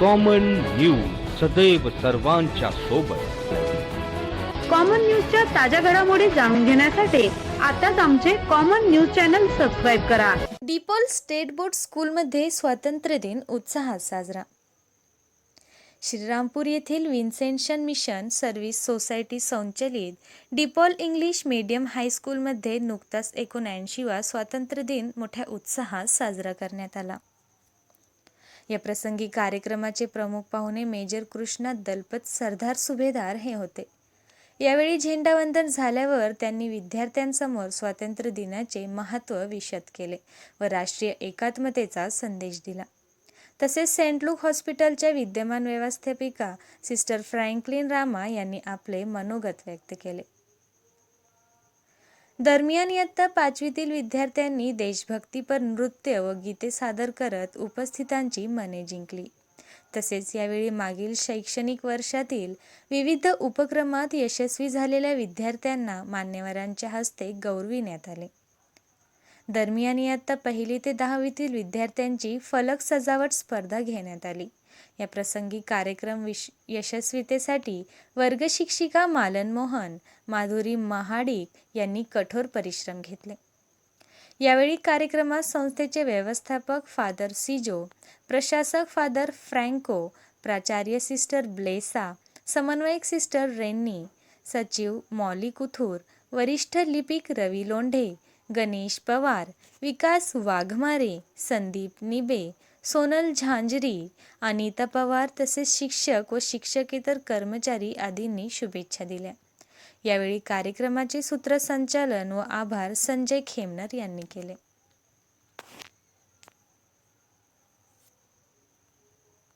Common news सदैव सर्वांच्या सोबत. कॉमन न्यूजच्या ताज्या घडामोडी जाणून घेण्यासाठी आताच आमचे कॉमन न्यूज चॅनल सबस्क्राईब करा. डिपॉल स्टेट बोर्ड स्कूलमध्ये स्वातंत्र्य दिन उत्साहात साजरा. श्रीरामपूर येथील विन्सेन्शन मिशन सर्व्हिस सोसायटी संचलित डिपॉल इंग्लिश मीडियम हायस्कूलमध्ये नुकताच एकोणऐंशीवा स्वातंत्र्य दिन मोठ्या उत्साहात साजरा करण्यात आला. या प्रसंगी कार्यक्रमाचे प्रमुख पाहुणे मेजर कृष्णा दलपत सरदार सुभेदार हे होते. यावेळी झेंडावंदन झाल्यावर त्यांनी विद्यार्थ्यांसमोर स्वातंत्र्य दिनाचे महत्त्व विशद केले व राष्ट्रीय एकात्मतेचा संदेश दिला. तसेच सेंट लूक हॉस्पिटलच्या विद्यमान व्यवस्थापिका सिस्टर फ्रँकलिन रामा यांनी आपले मनोगत व्यक्त केले. दरम्यान इयत्ता पाचवीतील विद्यार्थ्यांनी देशभक्तीपर नृत्य व गीते सादर करत उपस्थितांची मने जिंकली. तसेच यावेळी मागील शैक्षणिक वर्षातील विविध उपक्रमात यशस्वी झालेल्या विद्यार्थ्यांना मान्यवरांच्या हस्ते गौरविण्यात आले. दरम्यान इयत्ता पहिली ते दहावीतील विद्यार्थ्यांची फलक सजावट स्पर्धा घेण्यात आली. या प्रसंगी कार्यक्रम विश यशस्वीतेसाठी वर्गशिक्षिका मालन मोहन माधुरी महाडिक यांनी कठोर परिश्रम घेतले. यावेळी कार्यक्रमात संस्थेचे व्यवस्थापक फादर सिजो प्रशासक फादर फ्रँको प्राचार्य सिस्टर ब्लेसा समन्वयक सिस्टर रेन्नी सचिव मॉली कुथूर वरिष्ठ लिपिक रवी लोंढे गणेश पवार विकास वाघमारे संदीप निबे सोनल झांजरी अनिता पवार तसेच शिक्षक व शिक्षकेतर कर्मचारी आदींनी शुभेच्छा दिल्या. यावेळी कार्यक्रमाचे सूत्रसंचालन व आभार संजय खेमनर यांनी केले.